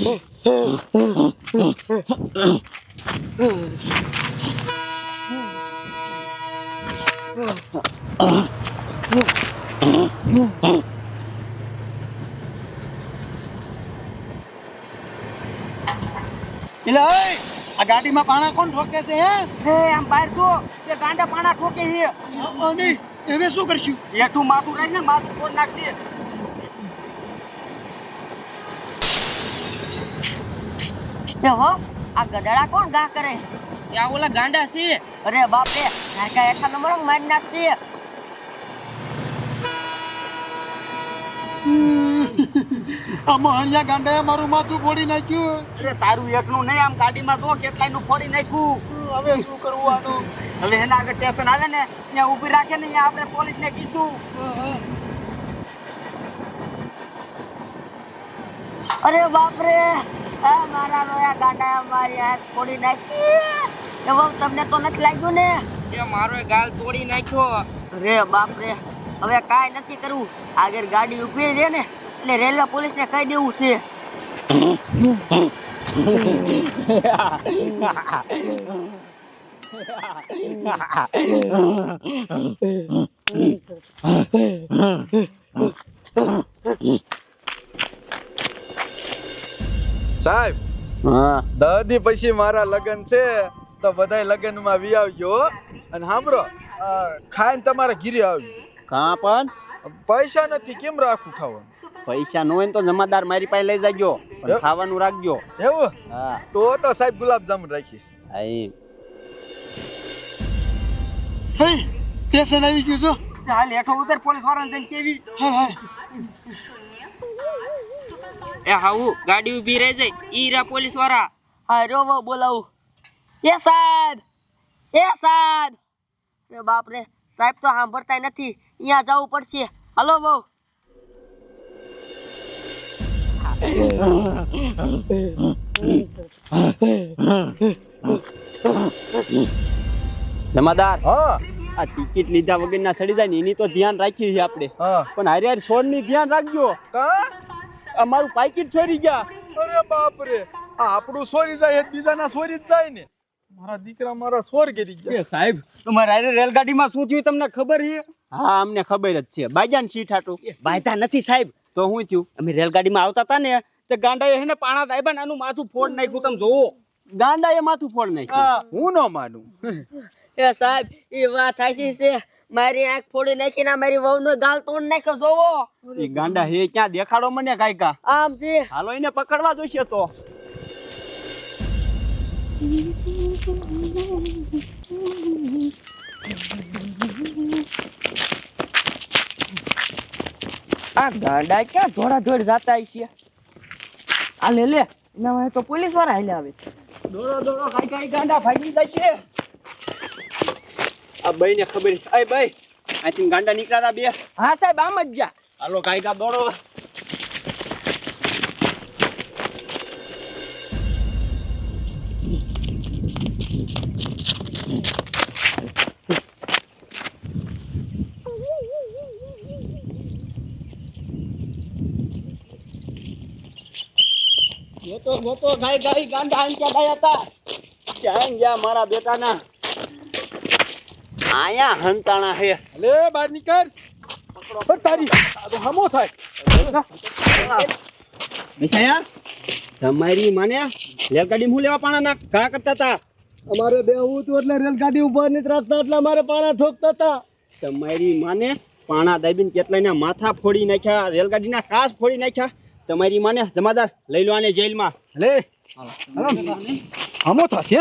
એટલે ઓય આ ગાડીમાં પાણા કોણ ઠોકે છે હે? હે આમ બહાર જો તે ગાંડા પાણા ઠોકે છે. અને હવે શું કરશું? એઠું માથું ને માથું ફોડ નાખશે. હો આ ગધડા કોણ ગા કરે? આ ઓલા ગાંડા છે. અરે બાપ રે નાકા એઠા નંબર મારી નાખશે. આ મહાણિયા ગાંડાએ મારું માથું ફોડી નાખ્યું. અરે તારું એકનું નહીં આમ ગાડીમાં જો કેટલાયનું ફોડી નાખ્યું. હવે શું કરવું આનું? હવે એના આગળ સ્ટેશન આવે ને ત્યાં ઊભી રાખે ને ત્યાં આપણે પોલીસને કીધું. અરે બાપ રે મારા રોયા ગાંડા મારી ફોડી નાખી. એ તમને તો નથી લાગ્યું ને? એ મારો ગાલ તોડી નાખ્યો. રે બાપ રે હવે કાંઈ નથી કરવું. આગળ ગાડી ઊભી રહે ને એટલે રેલવે પોલીસને કહી દેવું છે. સાહેબ હા. દસ દી પછી મારા લગ્ન છે તો બધાય લગ્નમાં વી આવજો. અને સાંભળો ખાઈને તમારા ઘીરે આવજો. કાં પણ? પૈસા નથી કેમ રાખું ખાવાનું? પૈસા ન હોય ને તો જમાદાર મારી પાસે લઈ જજો. પણ ખાવાનું રાખજો. એવું? હા. તો તો સાહેબ ગુલાબ જામુન રાખીશ આઈ હે સ્ટેશન આવી ગયું છો? હાલ હેઠો ઉતર પોલીસ વાળાને જઈને કેવી? હાલ હાલ એ હાઉ ગાડી ઊભી રહી જાય ઈ રા પોલીસવાળા. હા રોવો બોલાવું. એ સાહેબ એ સાહેબ. એ બાપ રે સાહેબ તો સાંભળતા નથી. અહીંયા જવું પડશે. હલો બહુ જમાદાર હો. આ ટિકિટ લીધા વગરના સડી જાય ને એની તો ધ્યાન રાખી છે આપણે. પણ હારે હારે સોળની ધ્યાન રાખજો. કા? અમારું પાકીટ છોરી ગયા. અરે બાપ રે આ આપણું સોરી જાય એ બીજાના સોરી જ જાય ને. મારા દીકરા મારા સોર કરી ગયા સાહેબ. તમારા રેલગાડીમાં શું થયું તમને ખબર છે? હા અમને ખબર જ છે. બાજાન સીટ હાટું બાયતા નથી સાહેબ. તો હું થયું? અમે રેલગાડીમાં આવતા હતા ને તે ગાંડાએ હેને પાણા દાયબા આનું માથું ફોડ નાખ્યું તમે જોવો ગાંડાએ માથું ફોડ નાખ્યું? હું ન માનું. એ સાહેબ એ વાત હાચી છે. મારી આંખ ફોડી નાખીને મારી વહુનો ગાલ તોડ નાખ્યો જોવો. એ ગાંડા હે ક્યાં દેખાડો મને કાંઈકા આમ છે. હાલો એને પકડવા જોઈશે તો. આ ગાંડા ક્યાં ધોડા ધોડ જાતા છે? આ લે. લે એના તો પોલીસવાળા હાલે આવે. દોડો દોડો કાઈ કાઈ ગાંડા ભાગી જાય છે આ ભાઈ ને ખબર છે અય ભાઈ આથી ગાંડા નીકળ્યા બે હા સાહેબ આમ જ જા હાલો કાંઈ કા દોડો ગોતો ગોતો ગાય ગાય ગાંડા આમ ક્યાં ગયા હતા ક્યાં ગયા મારા બેટાના આયા હંતાણા હે. લે બહાર નીકળ. પકડો તારી. આ તો હમો થાય. મિઠાયા તમારી માને રેલગાડી હું લેવા પાણા ના કા કરતા હતા અમારે બે હું તું એટલે રેલગાડી ઉપરની ત્રાસતા એટલે અમારે પાણા ઠોકતા હતા તમારી માને પાણા દાબીને કેટલાયના માથા ફોડી નાખ્યા રેલગાડીના કાચ ફોડી નાખ્યા? તમારી માને જમાદાર લઈ લો આને જેલમાં. લે. હમો થશે.